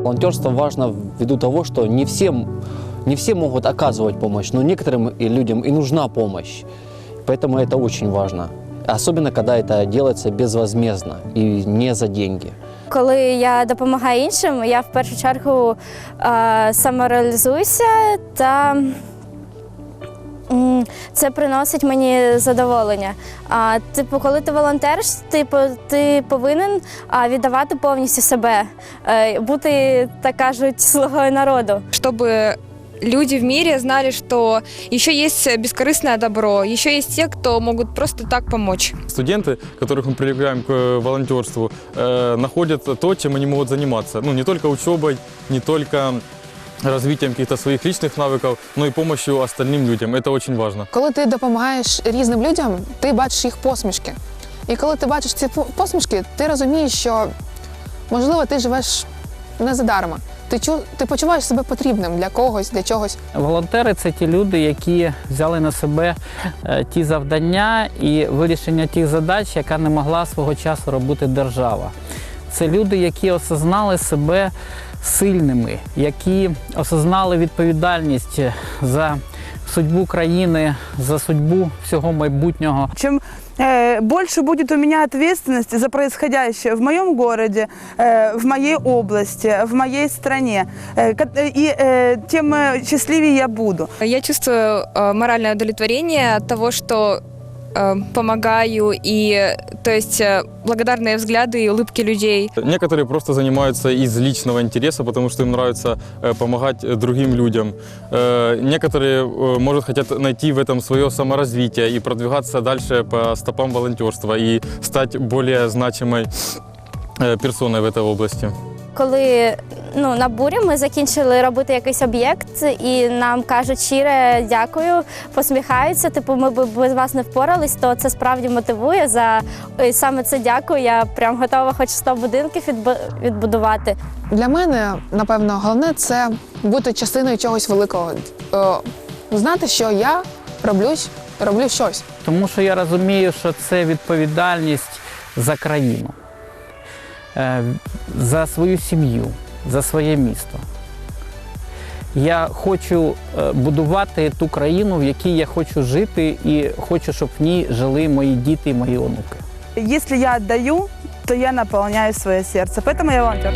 Волонтерство важно ввиду того, что не всем, не все могут оказывать помощь, но некоторым и людям и нужна помощь. Поэтому это очень важно. Особенно, когда это делается безвозмездно и не за деньги. Коли я допомагаю іншим, я в першу чергу е, самореалізуюся та м, це приносить мені задоволення. А, типу, коли ти волонтериш, типу, ти повинен а, віддавати повністю себе, е, бути, так кажуть, слугою народу. чтобы люди в мире знали, что еще есть бескорыстное добро, еще есть те, кто могут просто так помочь. Студенты, которых мы привлекаем к э, волонтерству, э, находят то, чем они могут заниматься. Ну, не только учебой, не только развитием каких-то своих личных навыков, но и помощью остальным людям. Это очень важно. Коли ти допомагаєш різним людям, ти бачиш їх посмішки. І коли ти бачиш ці по- посмішки, ти розумієш, що можливо ти живеш не задарма. Ти чу, ти почуваєш себе потрібним для когось, для чогось. Волонтери це ті люди, які взяли на себе е, ті завдання і вирішення тих задач, яка не могла свого часу робити держава. Це люди, які осознали себе сильними, які осознали відповідальність за судьбу країни, за судьбу всього майбутнього. Чем э, больше будет у меня ответственности за происходящее в моем городе, э, в моей области, в моей стране, э, ко- э, и э, тем э, счастливее я буду. Я чувствую э, моральное удовлетворение от того, что э, помогаю, и то есть э, благодарные взгляды и улыбки людей. Некоторые просто занимаются из личного интереса, потому что им нравится э, помогать э, другим людям. Э, Некоторые, э, может, хотят найти в этом свое саморазвитие и продвигаться дальше по стопам волонтерства и стать более значимой э, персоной в этой области. Коли ну, на бурі ми закінчили робити якийсь об'єкт, і нам кажуть щире дякую, посміхаються. Типу, ми б без вас не впорались, то це справді мотивує. За і саме це дякую. Я прям готова хоч 100 будинків відбудувати. Для мене, напевно, головне це бути частиною чогось великого. Е, знати, що я роблю, роблю щось. Тому що я розумію, що це відповідальність за країну, е, за свою сім'ю, за своє місто. Я хочу е, будувати ту країну, в якій я хочу жити, і хочу, щоб в ній жили мої діти і мої онуки. Якщо я віддаю, то я наповняю своє серце. Тому я волонтер.